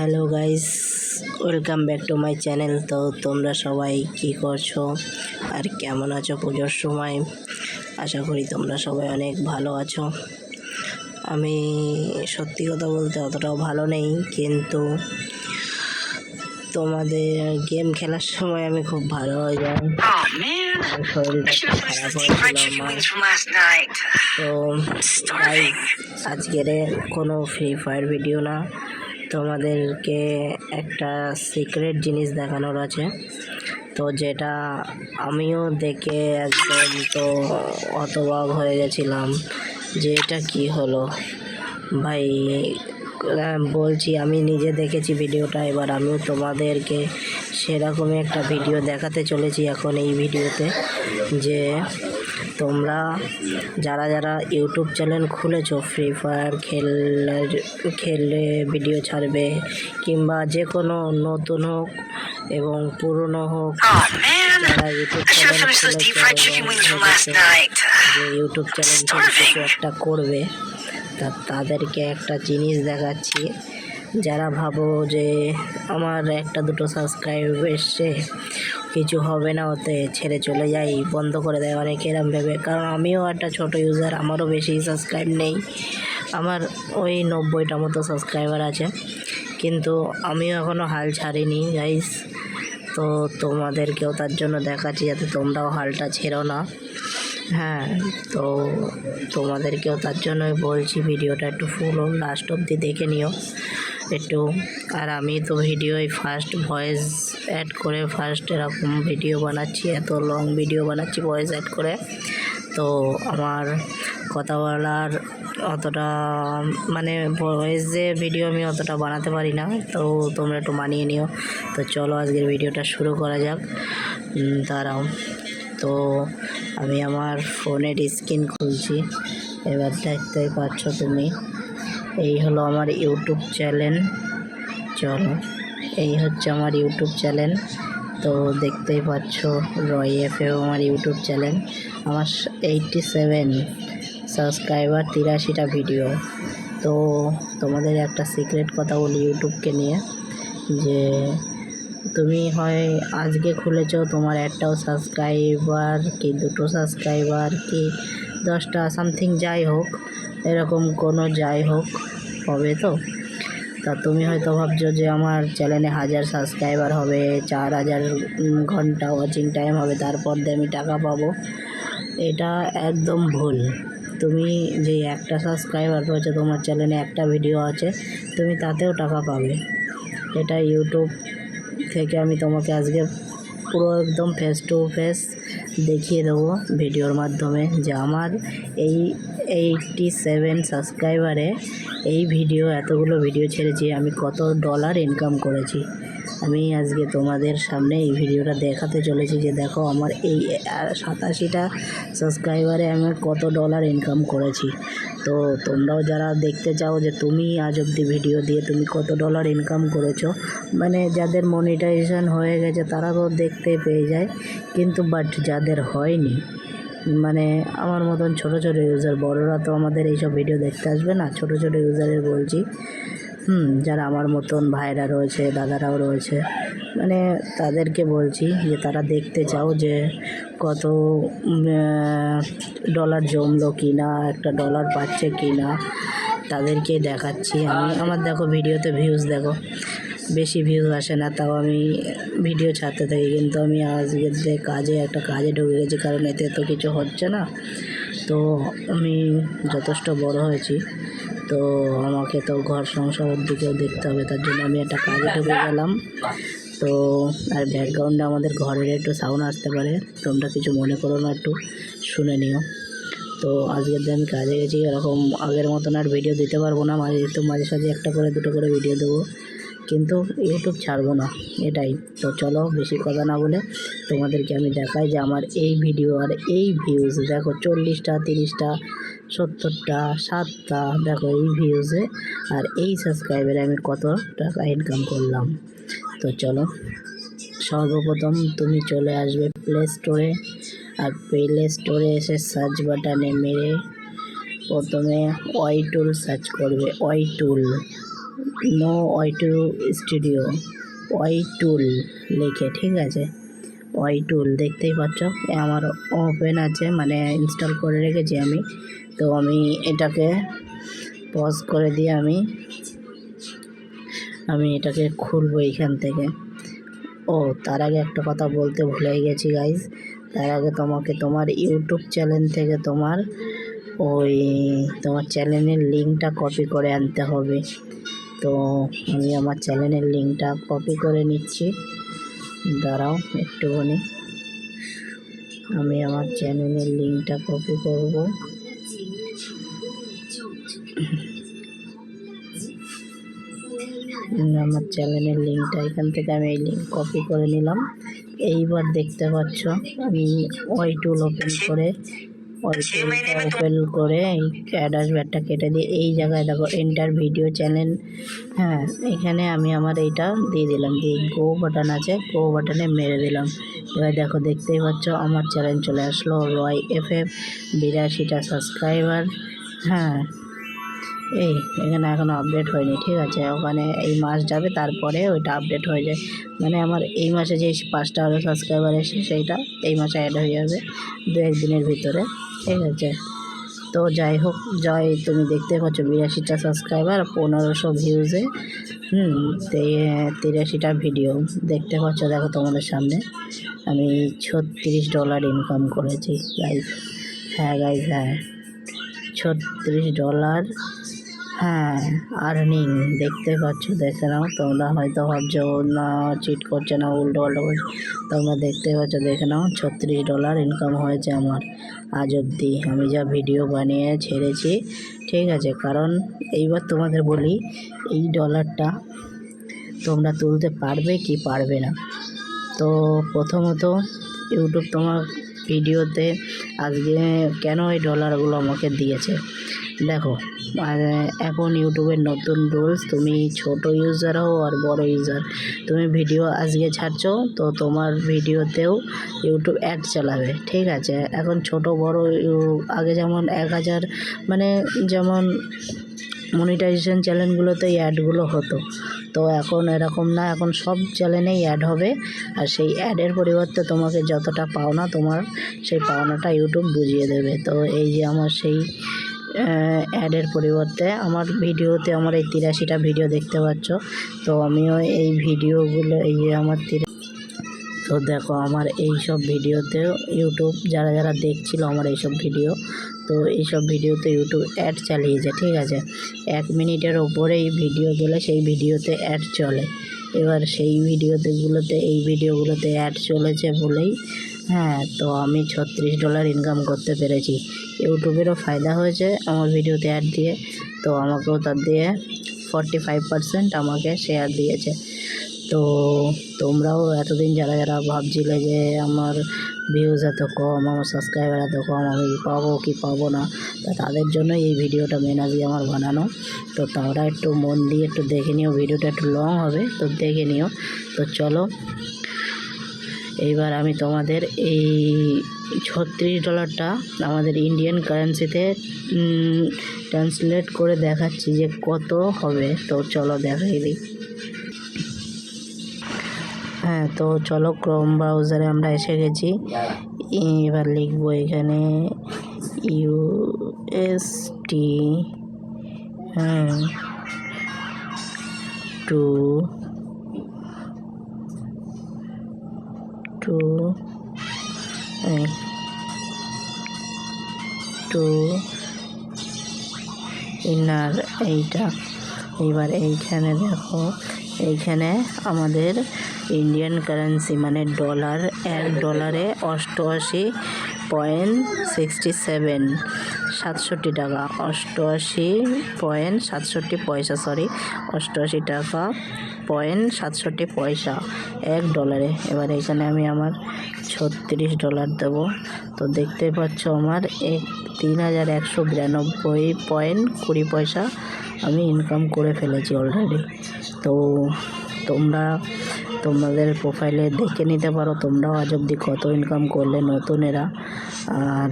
Hello guys welcome back to my channel. তো তোমরা সবাই কি করছ আর কেমন আছো পুজোর সময়? আশা করি তোমরা সবাই অনেক ভালো আছো। আমি সত্যি কথা বলতে অতটাও ভালো নেই কিন্তু তোমাদের গেম খেলার সময় আমি খুব ভালো হয়ে যাই। Oh শরীরটা খারাপ হয়েছিল আমার. তো. আজকের কোনো ফ্রি ফায়ার ভিডিও না। তোমাদেরকে একটা সিক্রেট জিনিস দেখানোর আছে তো যেটা আমিও দেখে একদম তো হতবাক হয়ে গেছিলাম যে এটা কী হলো। ভাই বলছি আমি নিজে দেখেছি ভিডিওটা, এবার আমিও তোমাদেরকে সেরকমই একটা ভিডিও দেখাতে চলেছি এখন এই ভিডিওতে যে তোমরা যারা যারা ইউটিউব চ্যানেল খুলেছো ফ্রি ফায়ার খেলার খেলে ভিডিও ছাড়বে কিংবা যে কোনো নতুন হোক এবং পুরনো হোক যারা ইউটিউব চ্যানেল ইউটিউব চ্যানেল কিছু একটা করবে তা তাদেরকে একটা জিনিস দেখাচ্ছি। যারা ভাবো যে আমার একটা দুটো সাবস্ক্রাইব এসছে, কিছু হবে না, ওতে ছেড়ে চলে যাই, বন্ধ করে দেয় অনেকে এরম ভেবে। কারণ আমিও একটা ছোট ইউজার আমারও বেশি সাবস্ক্রাইব নেই। আমার ওই নব্বইটা মতো সাবস্ক্রাইবার আছে। কিন্তু আমিও এখনও হাল ছাড়িনি গাইস তো তোমাদেরকেও তার জন্য দেখাচ্ছি যাতে তোমরাও হালটা ছেড়ো না। হ্যাঁ তো তোমাদেরকেও তার জন্যই বলছি ভিডিওটা একটু ফুল হোক লাস্ট অবধি দেখে নিও। একটু, আর আমি তো ভিডিওয় ফার্স্ট ভয়েস অ্যাড করে ফার্স্ট এরকম ভিডিও বানাচ্ছি, এত লং ভিডিও বানাচ্ছি ভয়েস অ্যাড করে। তো আমার কথা বলার অতটা মানে ভয়েস যে ভিডিও আমি অতটা বানাতে পারি না, তো তোমরা একটু মানিয়ে নিও। তো চলো আজকের ভিডিওটা শুরু করা যাক। দাঁড়াও। তো আমি আমার ফোনের স্ক্রিন খুলছি। এবার দেখতেই পাচ্ছ তুমি, এই হলো আমার ইউটিউব চ্যানেল। চলো, এই হচ্ছে আমার ইউটিউব চ্যানেল। তো দেখতেই পাচ্ছ রয় এফ আমার ইউটিউব চ্যানেল। আমার এইটটি সেভেন সাবস্ক্রাইবার তিরাশিটা ভিডিও। তো তোমাদের একটা সিক্রেট কথা বলি ইউটিউবকে নিয়ে, যে তুমি হয় আজকে খুলেছ, তোমার একটাও সাবস্ক্রাইবার কি দুটো সাবস্ক্রাইবার কি দশটা সামথিং যাই হোক, এরকম কোনো যাই হোক হবে তো? তা তুমি হয়তো ভাবছ যে আমার চ্যানেলে হাজার সাবস্ক্রাইবার হবে, চার হাজার ঘণ্টা ওয়াচিং টাইম হবে, তারপর দিয়ে আমি টাকা পাবো। এটা একদম ভুল। তুমি যে একটা সাবস্ক্রাইবার পেয়েছ, তোমার চ্যানেলে একটা ভিডিও আছে, তুমি তাতেও টাকা পাবে। এটা ইউটিউব থেকে আমি তোমাকে আজকে পুরো একদম ফেস টু ফেস দেখিয়ে দেবো ভিডিওর মাধ্যমে যে আমার এই এইটটি সেভেন সাবস্ক্রাইবারে এই ভিডিও এতগুলো ভিডিও ছেড়েছি, আমি কত ডলার ইনকাম করেছি। আমি আজকে তোমাদের সামনে এই ভিডিওটা দেখাতে চলেছি যে দেখো আমার এই সাতাশিটা সাবস্ক্রাইবারে আমি কত ডলার ইনকাম করেছি। তো তোমরাও যারা দেখতে চাও যে তুমি আজ অবধি ভিডিও দিয়ে তুমি কত ডলার ইনকাম করেছ মানে যাদের মনিটাইজেশন হয়ে গেছে তারা তো দেখতে পেয়ে যায়, কিন্তু বাট যাদের হয়নি মানে আমার মতন ছোট ছোট ইউজার বড়রা তো আমাদের এইসব ভিডিও দেখতে আসবে না, ছোট ছোট ইউজারের বলছি। হুম, যারা আমার মতন ভাইরা রয়েছে, দাদারাও রয়েছে মানে তাদেরকে বলছি যে তারা দেখতে চাও যে কত ডলার জমলো কি না একটা ডলার পাচ্ছে কি না তাদেরকে দেখাচ্ছি আমি। আমার দেখো ভিডিওতে ভিউজ দেখো, বেশি ভিউজ আসে না, তাও আমি ভিডিও ছাড়তে থাকি, কিন্তু আমি আজকের যে কাজে, একটা কাজে ঢুকে গেছি, কারণ এতে তো কিছু হচ্ছে না। তো আমি যথেষ্ট বড় হয়েছি। তো আমাকে তো ঘর সংসারের দিকেও দেখতে হবে, তার জন্য আমি একটা কাজে ঢুকে গেলাম। তো, আর ব্যাকগ্রাউন্ডে আমাদের ঘরের একটু সাউন্ড আসতে পারে, তোমরা কিছু মনে করো না একটু, শুনে নিও। তো আজকের দিন কাজে গেছি, এরকম আগের মতন আর ভিডিও দিতে পারব না, মাঝে, তো মাঝে সাঝে একটা করে, দুটো করে ভিডিও দেবো। কিন্তু ইউটিউব ছাড়বো না, এটাই। তো চলো, বেশি কথা না বলে তোমাদেরকে আমি দেখাই যে আমার এই ভিডিও আর এই ভিউজ দেখো, চল্লিশটা, তিরিশটা সত্তরটা, সাতটা, দেখো এই ভিউজে আর এই সাবস্ক্রাইবারে আমি কত টাকা ইনকাম করলাম? তো চলো, সর্বপ্রথম তুমি চলে আসবে প্লে স্টোরে আর প্লে স্টোরে এসে সার্চ বাটনে মেরে প্রথমে ওয়াই টুল সার্চ করবে। Y tool no Y two studio Y tool লিখে, ঠিক আছে? ওয়াই টুল দেখতেই পাচ্ছ। আমার ওপেন আছে মানে ইনস্টল করে রেখেছি আমি। তো আমি এটাকে পজ করে দিয়ে আমি আমি এটাকে খুলবো এইখান থেকে। ও, তার আগে একটা কথা বলতে ভুলে গেছি গাইজ তার আগে তোমাকে তোমার ইউটিউব চ্যানেল থেকে তোমার ওই, তোমার চ্যানেলের লিঙ্কটা কপি করে আনতে হবে। তো আমি আমার চ্যানেলের লিঙ্কটা কপি করে নিচ্ছি। দাঁড়াও একটুখানি। আমি আমার চ্যানেলের লিঙ্কটা কপি করব। আমার চ্যানেলের লিঙ্কটা এখান থেকে আমি এই লিঙ্ক কপি করে নিলাম। এইবার দেখতে পাচ্ছ, আমি ওয়াই টুল ওপেন করে ওপেন করে এই অ্যাডাস ব্যাটটা কেটে দিয়ে এই জায়গায় দেখো এন্টার ভিডিও চ্যানেল হ্যাঁ এখানে আমি আমার এইটা দিয়ে দিলাম দিয়ে গো বাটন আছে গো বাটনে মেরে দিলাম। এবার দেখো দেখতেই পাচ্ছ আমার চ্যানেল চলে আসলো রয় এফ এফ বিরাশিটা সাবস্ক্রাইবার হ্যাঁ এই, এখানে এখনও আপডেট হয়নি, ঠিক আছে? ওখানে এই মাস যাবে, তারপরে ওইটা আপডেট হয়ে যায়। মানে আমার এই মাসে যে পাঁচটা আরও সাবস্ক্রাইবার এসে সেইটা এই মাসে অ্যাড হয়ে যাবে, দু একদিনের ভিতরে, ঠিক আছে? তো যাই হোক, যাই তুমি দেখতে পাচ্ছ, বিরাশিটা সাবস্ক্রাইবার পনেরোশো ভিউজে হুম তিরাশিটা ভিডিও দেখতে পাচ্ছ, দেখো তোমাদের সামনে, আমি ছত্রিশ ডলার ইনকাম করেছি গাইজ হ্যাঁ গাইজ হ্যাঁ। ছত্রিশ ডলার। হ্যাঁ আর্নিং দেখতে পাচ্ছ, দেখে নাও, তোমরা হয়তো ভাবছ, না চিট করছে না, উল্টো পাল্টা করছে তোমরা দেখতে পাচ্ছ, দেখে নাও, ছত্রিশ ডলার ইনকাম হয়েছে আমার আজ অবধি। আমি যা ভিডিও বানিয়ে ছেড়েছি, ঠিক আছে, কারণ এইবার তোমাদের বলি, এই ডলারটা তোমরা তুলতে পারবে কি পারবে না? তো প্রথমত ইউটিউব তোমার ভিডিওতে আজকে কেন এই ডলারগুলো আমাকে দিয়েছে? দেখো এখন ইউটিউবের নতুন রুলস তুমি ছোট ইউজার হও আর বড় ইউজার তুমি ভিডিও আজকে ছাড়ছো, তো তোমার ভিডিওতেও ইউটিউব অ্যাড চালাবে, ঠিক আছে? এখন ছোট বড় আগে যেমন এক হাজার মানে যেমন মনিটাইজেশন চ্যানেলগুলোতে অ্যাডগুলো হতো। তো এখন এরকম না, এখন সব চ্যানেলেই অ্যাড হবে। আর সেই অ্যাডের পরিবর্তে তোমাকে যতটা পাওনা তোমার, সেই পাওনাটা ইউটিউব বুঝিয়ে দেবে। তো এই যে আমার সেই অ্যাডের পরিবর্তে আমার ভিডিওতে আমার এই তিরাশিটা ভিডিও দেখতে পাচ্ছ। তো আমিও এই ভিডিওগুলো এই যে আমার তো দেখো আমার এই সব ভিডিওতেও ইউটিউব যারা যারা দেখছিল আমার এইসব ভিডিও তো এইসব ভিডিওতে ইউটিউব অ্যাড চালিয়েছে ঠিক আছে? এক মিনিটের ওপরেই ভিডিও গেলে সেই ভিডিওতে অ্যাড চলে। এবার সেই ভিডিওতেগুলোতে এই ভিডিওগুলোতে অ্যাড চলেছে বলেই হ্যাঁ তো আমি ছত্রিশ ডলার ইনকাম করতে পেরেছি। ইউটিউবেরও ফায়দা হয়েছে আমার ভিডিওতে অ্যাড দিয়ে, তো আমাকেও তার দিয়ে ফর্টি ফাইভ পার্সেন্ট আমাকে শেয়ার দিয়েছে। তো তোমরাও এতদিন যারা যারা ভাবছিলে যে আমার ভিউজ এত কম, আমার সাবস্ক্রাইবার এত কম, আমি পাবো কি পাবো না, তা তাদের জন্য এই ভিডিওটা মেনাজি আমার বানানো। তো তোমরা একটু মন দিয়ে একটু দেখে নিও, ভিডিওটা একটু লং হবে, তো দেখে নিও। তো চলো, এইবার আমি তোমাদের এই ছত্রিশ ডলারটা আমাদের ইন্ডিয়ান কারেন্সিতে ট্রান্সলেট করে দেখাচ্ছি যে কত হবে। তো চলো দেখাই দিই। হ্যাঁ তো চলো ক্রোম ব্রাউজারে আমরা এসে গেছি। এবার লিখব এখানে ইউএসটি হ্যাঁ টু টু টু ইনার এইটা। এবার এইখানে দেখো, এইখানে আমাদের ইন্ডিয়ান কারেন্সি মানে ডলার এক ডলারে অষ্টআশি পয়েন্ট সিক্সটি সেভেন সাতষট্টি টাকা। অষ্টআশি পয়েন্ট সাতষট্টি পয়সা সরি অষ্টআশি টাকা পয়েন্ট সাতষট্টি পয়সা, এক ডলারে এবার এখানে আমি আমার ছত্রিশ ডলার দেবো। তো দেখতে পাচ্ছ আমার এক তিন হাজার একশো বিরানব্বই পয়েন্ট কুড়ি পয়সা আমি ইনকাম করে ফেলেছি অলরেডি তো তোমরা, তোমাদের প্রোফাইলে দেখে নিতে পারো, তোমরাও আজ অবধি কত ইনকাম করলে নতুনেরা। আর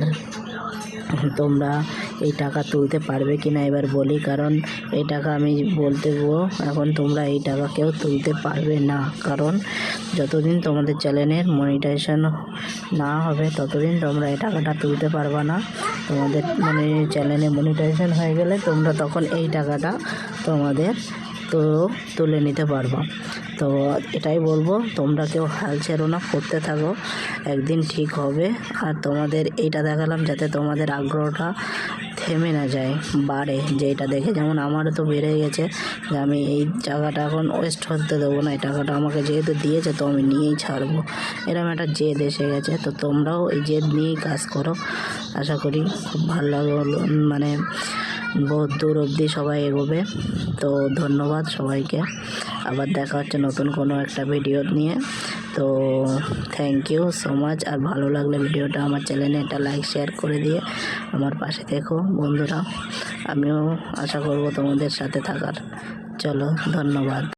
তোমরা এই টাকা তুলতে পারবে কি না এবার বলি, কারণ এই টাকা আমি বলতে এখন তোমরা এই টাকা কেউ তুলতে পারবে না। কারণ যতদিন তোমাদের চ্যানেলের মনিটাইজেশন না হবে, ততদিন তোমরা এই টাকাটা তুলতে পারবা না। তোমাদের মানে চ্যানেলে মনিটাইজেশন হয়ে গেলে তোমরা তখন এই টাকাটা তোমাদের তো তুলে নিতে পারবা। তো এটাই বলব, তোমরা কেউ হাল ছেড়ো না করতে থাকো, একদিন ঠিক হবে। আর তোমাদের এইটা দেখালাম যাতে তোমাদের আগ্রহটা থেমে না যায়, বাড়ে। যে এটা দেখে যেমন আমারও তো বেড়ে গেছে যে আমি এই জায়গাটা এখন ওয়েস্ট হতে দেবো না, এই টাকাটা আমাকে যেহেতু দিয়েছে তো আমি নিয়েই ছাড়বো। এরকম একটা জেদ এসে গেছে। তো তোমরাও এই জেদ নিয়েই কাজ করো। আশা করি খুব ভালো লাগল মানে বহুত দূর অবধি সবাই এগোবে। তো ধন্যবাদ সবাইকে। আবার দেখা হচ্ছে নতুন কোনো একটা ভিডিও নিয়ে। তো থ্যাংক ইউ সো মাচ আর ভালো লাগলে ভিডিওটা আমার চ্যানেলে একটা লাইক শেয়ার করে দিয়ে আমার পাশে দেখো বন্ধুরা। আমিও আশা করব তোমাদের সাথে থাকার। চলো, ধন্যবাদ।